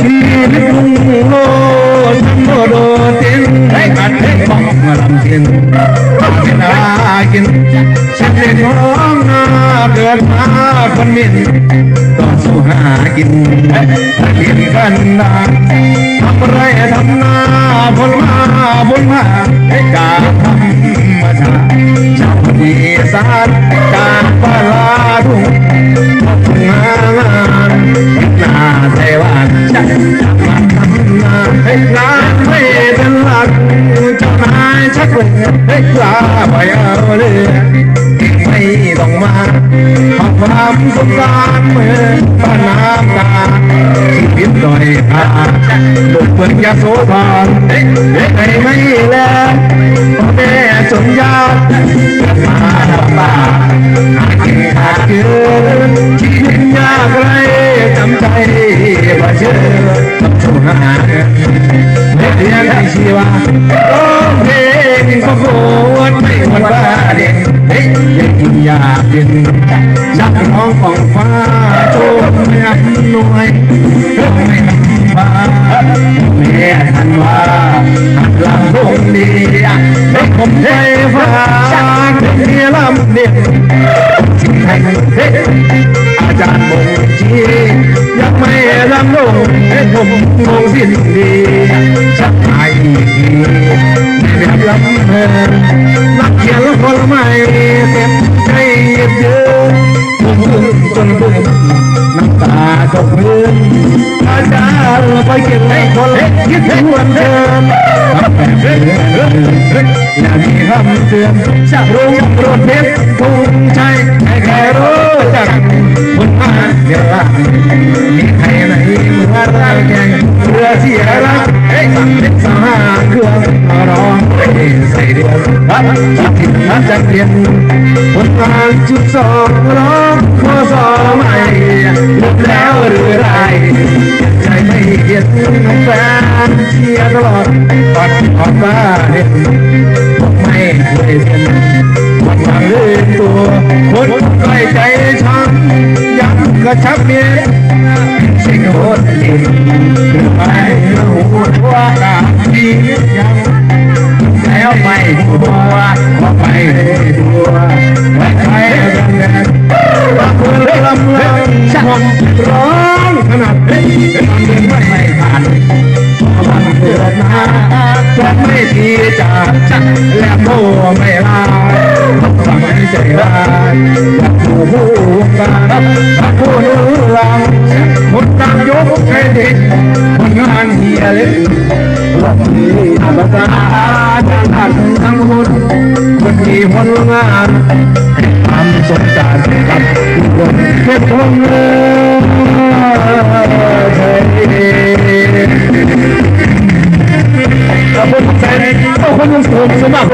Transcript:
ชีวิตลุงโลดโมโดดเด่นให้กัดให้บอกมาลำเทียนไม่ได้กินฉันเด็กน้องนาเกิดมาคนมินต้องสู้หากินกินกันนาทำไรทำนาบนมาบนมาให้กาธรรมชาติชาวดีสาน นาไต้หวันจะมาทำงานให้งาไม่เป็นหลักจ้านายชักลงให้กลาไปเอาเลยไม่ต้องมาขอความสงสารเมื่อป้าน้ำตาชีวิตดอยพาลูกเปิดยาโสธรเฮ้ยไม่แลพ่อแม่จนยากมาลำบากขาดเกิน ยงแต่ชีวาร้องเพลงก็โคตรไม่หมดว่าเด่นเฮ้ยยังกินยาเย็นชักน้องของฟ้าโชมไม่อำนวยไม่ทำฟ้าแม่ทันว่าหักลังคงดีให้ผมไปฟ้าเมียลำเดียวสิ่งให้เฮ้อาจารย์บงชียังไม่ลำลงให้ผมมองสิ้นดี ลำเพลินนักเขียนคนใหม่เต็มใจเย็บเยืนผมพึ่งจนพึ่งน้ำตาตกพื้นอาจารย์ไปเก็บให้คนเล็กคิดถึงวันเดิมทำแบบเดิมอย่ามีคำเตือนจะรุ่งรถเด็ดภูมิใจให้ใครรู้จักคุณมาเดียวละมีใครไหนเมื่อไรแข่งเรือเสียรักเฮ้ยเป็นสหาเครื่องร้องใส่เดือนรักคิดถึงนัดจเปลี่ยนผลงานจุดสองร้องข้อสอบใหม่ลุกแล้วหรือไรใจไม่เกียดแฟนเชียร์ตลอดตอนออกมาเห็นไม่เคยเห็นวันวางเรื่องตัวคนใกล้ใจช้ กระชับเมียสิ่งโหดยิ่งไปหูว่าตาดียังแล้วไม่ดูตัวไม่ดูไม่ใช่กันแน่รักคนลำลังคนร้องขนาดนี้เป็นเดินไม่ไม่ผ่านวันเกิดมาจะไม่ทีจากจักและโมไม่ลาสมัยใจร้ายอยากผู้ผู้การรักผู้นุ่งลังคนตามยกให้เด็กคนงานเฮียเล็กวันที่อาบตาจังหันทั้งหมดคนที่ผลงานทำสงสารกับทุกคนเก็บคงเลยขอบคุณใจขอบคุณสมสมัคร